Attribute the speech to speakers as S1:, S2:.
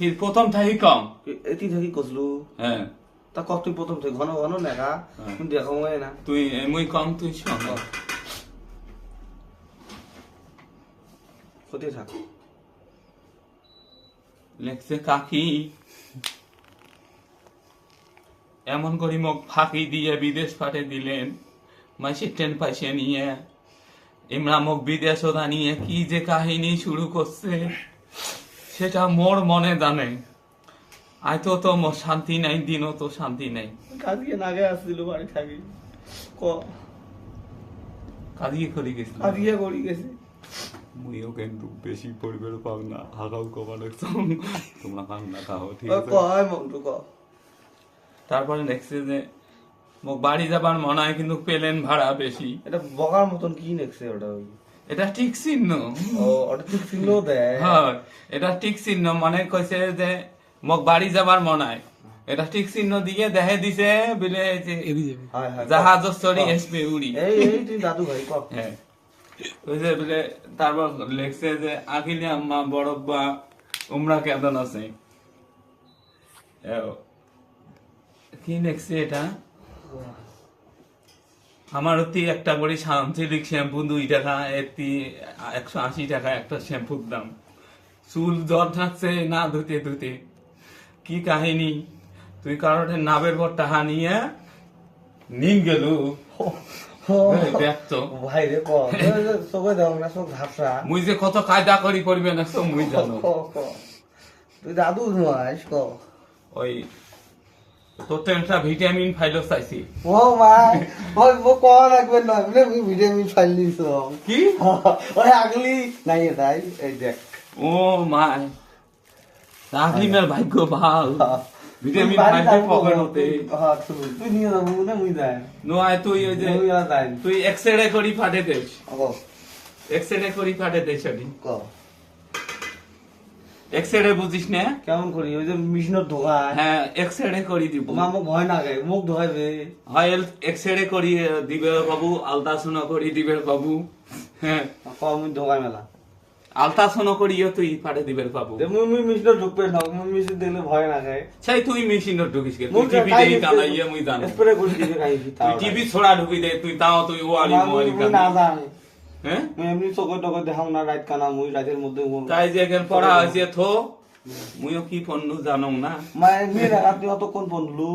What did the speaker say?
S1: প্রথম থাকি কম?
S2: এটি থাকি কসলু
S1: হ্যাঁ।
S2: তা কত তুই প্রথম থেকে ঘন ঘন
S1: হ্যাঁ।
S2: কিন্তু দেখা হয় না।
S1: তুই মুই কম তুই শোন
S2: কোথায় থাক
S1: লেখছে কাকি। এমন করি মোক ফাঁকি দিয়ে বিদেশ পাঠে দিলেন। মাসে ট্রেন পাইছে নিয়ে। ইমরা মোক বিদেশ ওদা নিয়ে কি যে কাহিনী শুরু করছে। সেটা মোর মনে জানে। আয় তো শান্তি নাই দিনও তো শান্তি নাই।
S2: কাজিয়ে নাগে আসছিল বাড়ি থাকি। ক?
S1: কাজিয়ে করি গেছিল।
S2: কাজিয়ে করি গেছে।
S1: মুইও কিন্তু বেশি পরিবার পাব না হাগাও কবার তোমরা খাও না খাও ঠিক
S2: ও,
S1: আছে?
S2: ক হয় মন্টু ক।
S1: তারপরে দেখছে যে মোক বাড়ি যাবার মনে হয় কিন্তু পেলেন ভাড়া বেশি।
S2: এটা বগার মতন কি নেক্সট ওটা? ওই
S1: এটা ঠিক চিহ্ন।
S2: ও ওটা ঠিক ছিল দেয়।
S1: হয় এটা ঠিক চিহ্ন মানে কইছে যে মোক বাড়ি যাবার মনে হয় এটা ঠিক চিহ্ন দিয়ে দেখে দিছে বলে
S2: হয় হয়।
S1: জাহাজ
S2: ক।
S1: এসপি উড়ি
S2: এই এই তুই দাদু ভাই ক
S1: হ্যাঁ। কইছে বলে তারপর লেখছে যে আখিলি আম্মা বড়ব্বা উমরা কেমন আছে? এও, কি লেখছে এটা? আমার অতি একটা করে সানসিলিক শ্যাম্পু দুই টাকা এতি একশো আশি টাকা একটা শ্যাম্পুর দাম। চুল জ্বর থাকছে না ধুতে ধুতে। কি কাহিনী? তুই কারোর নাবের পর টাকা নিয়ে নিন গেল
S2: ঝাপসা।
S1: মুই যে কত কায়দা করি করবে না তো মুই জানো।
S2: তুই দাদু নয়
S1: ওই তো ভিটামিন ফাইল চাইছি।
S2: ও ভাই ওই ও ক রাখবে না মানে ভিটামিন ফাইল দিছ।
S1: কি?
S2: ওই আগলি। নাই এটাই এই দেখ।
S1: ও মাই তাহলিমের ভাগ্য ভালো। ভিটামিন ফাইল পকেট হতে।
S2: হ্যাঁ তুই তুই নিয়ে যাব না মুই যাই
S1: নো আয় তুই ওই যে তুই এক্সরে করি ফাটে দেস
S2: ক
S1: এক্সরে করি ফাটে ওটি
S2: ক।
S1: এক্সরে বুঝিস না?
S2: কেমন করি? ওই যে মিশনের ধোকায়
S1: হ্যাঁ এক্সরে করি দিব।
S2: মা মোক ভয় না গে মুখ ধোয়াইবে।
S1: হয় এক্সরে করি দিবে বাবু আলট্রাসাউন্ড করি দিবে বাবু। হ্যাঁ।
S2: ক মুই ধোকাই মেলা।
S1: আলট্রাসাউন্ড করিও তুই ফাটে দিবে বাবু।
S2: মুই মুই মিশনের ঢুকবে না। মুই মিশন দেখলে ভয় না গে
S1: সেই তুই মেশিনত ঢুকিস কে? তুই টিভি দেই কানাইয়া মুই জানো।
S2: স্প্রে করে দিবে খাই
S1: তুই টিভি ছড়া ঢুকি দে তুই তাও তুই ওয়ালি মোয়ালি
S2: না জানি।
S1: হ্যাঁ?
S2: মুই এমনি চোখে টোকে দেখাও না রাত কানা মুই রাতের মধ্যে
S1: তাই যে এখন পড়া হয়েছে থো মুইও কি পণ্য জানো না?
S2: মা এমনি রাত আপনি অতক্ষণ পড়লু।